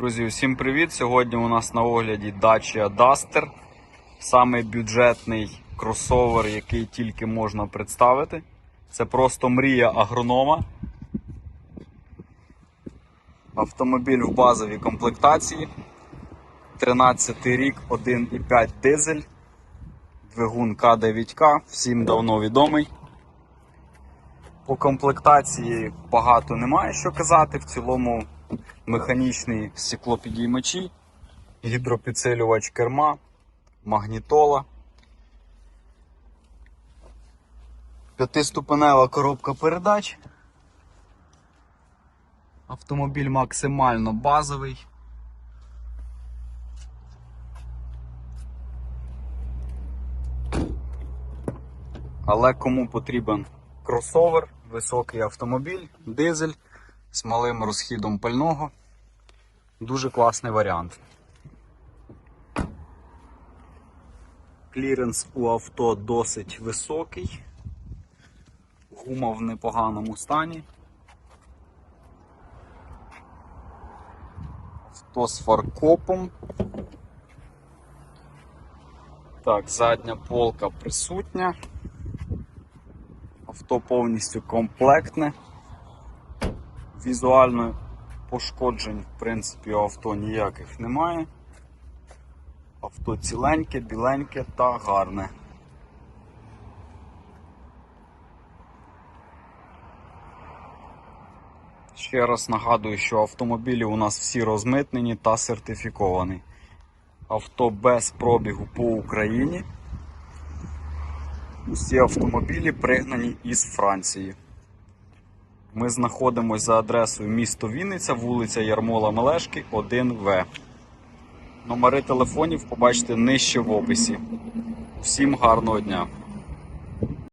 Друзі, всім привіт! Сьогодні у нас на огляді Dacia Duster. Самий бюджетний кросовер, який тільки можна представити. Це просто мрія агронома. Автомобіль в базовій комплектації. 13 рік, 1,5 дизель. Двигун К9К, всім давно відомий. По комплектації багато немає що казати. В цілому механічні стеклопідіймачі, гідропідсилювач керма, магнітола. П'ятиступенева коробка передач. Автомобіль максимально базовий. Але кому потрібен кросовер, високий автомобіль, дизель з малим розхідом пального. Дуже класний варіант. Кліренс у авто досить високий. Гума в непоганому стані. Авто з фаркопом. Так, задня полка присутня. Авто повністю комплектне. Візуально пошкоджень, в принципі, у авто ніяких немає. Авто ціленьке, біленьке та гарне. Ще раз нагадую, що автомобілі у нас всі розмитнені та сертифіковані. Авто без пробігу по Україні. Усі автомобілі пригнані із Франції. Ми знаходимося за адресою місто Вінниця, вулиця Ярмола Мелешки, 1В. Номери телефонів побачите нижче в описі. Всім гарного дня!